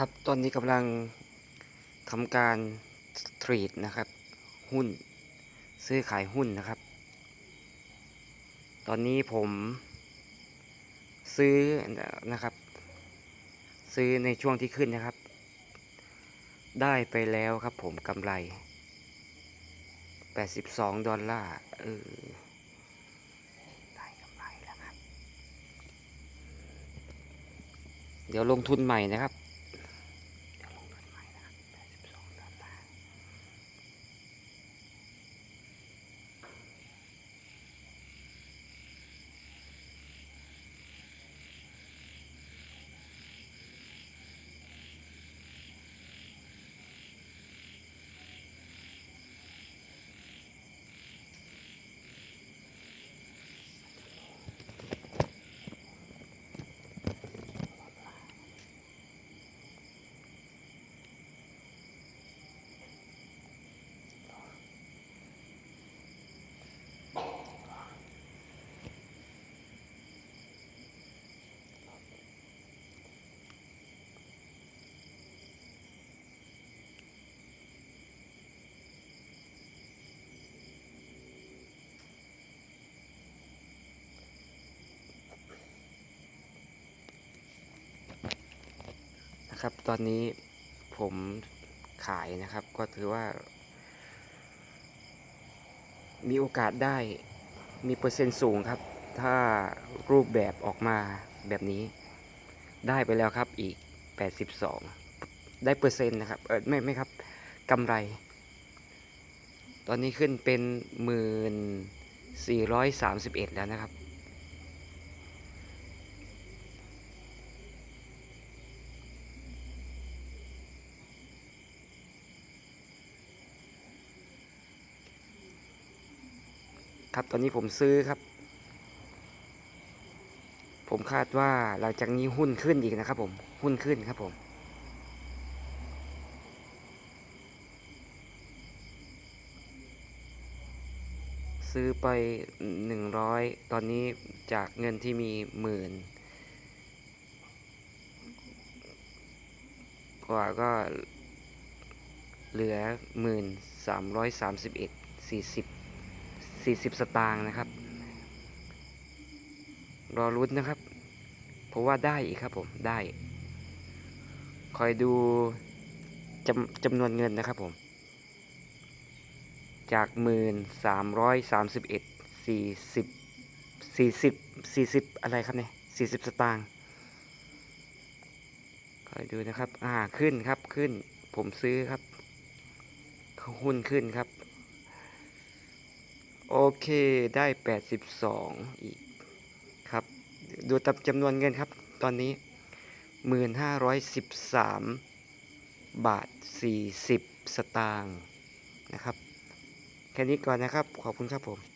ครับ ตอนนี้กำลังทำการเทรดนะครับ หุ้น ซื้อขายหุ้นนะครับ ตอนนี้ผมซื้อนะครับ ซื้อในช่วงที่ขึ้นนะครับ ได้ไปแล้วครับผมกำไร 82 ดอลลาร์เออได้กำไรแล้วครับ เดี๋ยวลงทุนใหม่นะครับ เดี๋ยวลงทุนใหม่นะครับ82ดอลลาร์ นะ ครับตอนนี้ผมขายนะครับก็ถือว่า มีโอกาสได้มีเปอร์เซ็นต์สูงครับ ถ้ารูปแบบออกมาแบบนี้ ได้ไปแล้วครับอีก 82 ได้เปอร์เซ็นต์นะครับเออไม่ไม่ครับกำไร ตอนนี้ขึ้นเป็น 1431 แล้วนะครับ ครับ ตอนนี้ผมซื้อครับ ผมคาดว่าหลังจากนี้หุ้นขึ้นอีกนะครับ ผมหุ้นขึ้นครับผมซื้อไปหนึ่งร้อยตอนนี้จากเงินที่มีหมื่นกว่าก็เหลือหมื่นสามร้อยสามสิบเอ็ดสี่สิบ 40 สตางค์นะครับ รอรุ้นนะครับ เพราะว่าได้อีกครับผมได้ คอยดูจำจำนวนเงินนะครับผม จากหมื่นสามร้อยสามสิบเอ็ดสี่สิบสี่สิบสี่สิบอะไรครับเนี่ยสี่สิบสตางค์คอยดูนะครับ อ่าขึ้นครับขึ้น ผมซื้อครับหุ้นขึ้นครับ โอเคได้ 82 อีกครับ ดูตามจำนวนเงินครับ ตอนนี้ 1,513 บาท 40 สตางค์นะครับ แค่นี้ก่อนนะครับ ขอบคุณครับผม